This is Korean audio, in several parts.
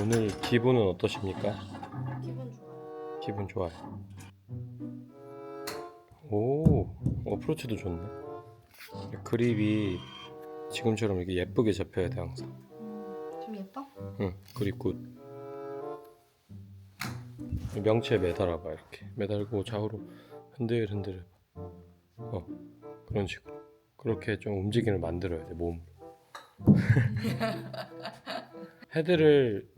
오늘 기분은 어떠십니까? 기분 좋아요. 기분 좋아요. 오, 어프로치도 좋네. 그립이 지금처럼 이렇게 예쁘게 잡혀야 돼 항상. 음, 좀 예뻐? 응, 그립 굿. 명치에 매달아봐 이렇게 매달고 좌우로 흔들 흔들. 어, 그런 식으로. 그렇게 좀 움직임을 만들어야 돼 몸. 헤드를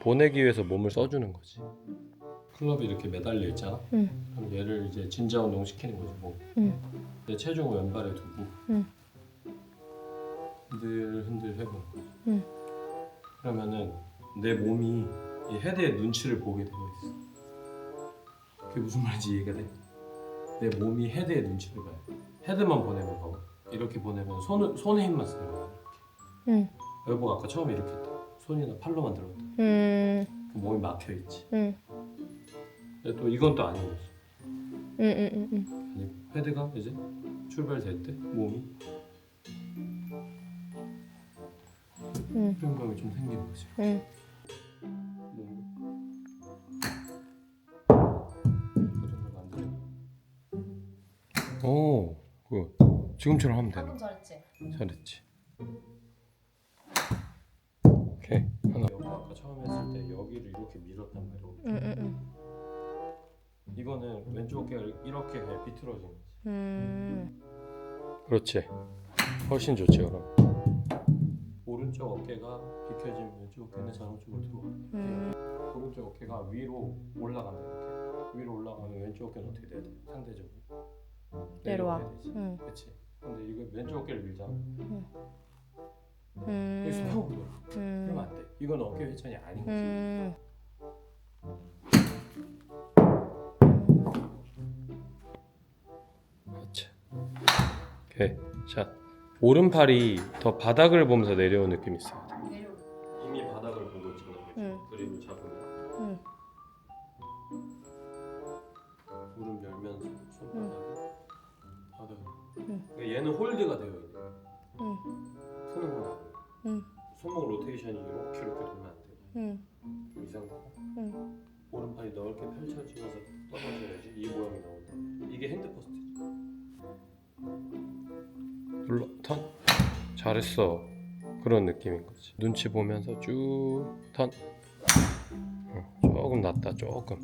보내기 위해서 몸을 써주는 거지. 클럽이 이렇게 매달려 있잖아. 응. 그럼 얘를 이제 진자 운동 시키는 거지 뭐. 응. 내 체중을 왼발에 두고 응. 흔들 흔들 해보는 거지. 응. 그러면은 내 몸이 이 헤드의 눈치를 보게 되어 있어. 그게 무슨 말인지 이해가 돼? 내 몸이 헤드의 눈치를 봐요. 헤드만 보내면 봐봐. 이렇게 보내면 손 손에 힘만 쓰는 거야. 응. 여보가 아까 처음에 이렇게 했다. 손이나 팔로만 들었다. 음. 그 몸이 막혀 있지. 응. 근데 또 이건 또 아닌 거지. 응. 응. 응. 응. 아니 헤드가 이제 출발될 때 몸이 응. 수렴감이 좀 생기는 거지. 응. 몸으로. 그림을 만들어. 오, 그 지금처럼 하면 되는. 방금 잘했지? 잘했지. 오케이 하나. 여기 아까 처음 했을 때 여기를 이렇게 밀었단 말이야. 응. 응. 응. 이거는 왼쪽 어깨가 이렇게 그냥 비틀어진 거지. 음. 그렇지. 훨씬 좋지 그럼. 오른쪽 어깨가 비켜지면 왼쪽 어깨는 자동적으로 들어와. 음. 오른쪽 어깨가 위로 올라간다 이렇게. 위로 올라가면 왼쪽 어깨는 어떻게 돼야 돼? 상대적으로 내려와. 내려와야 되지. 응. 그렇지. 근데 이거 왼쪽 어깨를 밀잖아. 음. 여기 스파우로 돌아. 그러면 음. 안 돼. 이건 어깨 회전이 아닌 거지. 음. 그렇지. 오케이. 자, 오른팔이 더 바닥을 보면서 내려온 느낌이 있어요. 이미 바닥을 보고 지금 응. 그립을 잡으면 응. 무릎 열면서 손바닥이 바닥. 응. 그러니까 얘는 홀드가 되어 있는. 거 로테이션이 이렇게 이렇게 돌면 안 돼. 응. 이 상태가. 응. 오른팔이 넓게 펼쳐지면서 떨어져야지 이 모양이 나온다. 이게 핸드 포스트지. 눌러 턴. 잘했어. 그런 느낌인 거지. 눈치 보면서 쭉 턴. 어, 조금 낫다. 조금.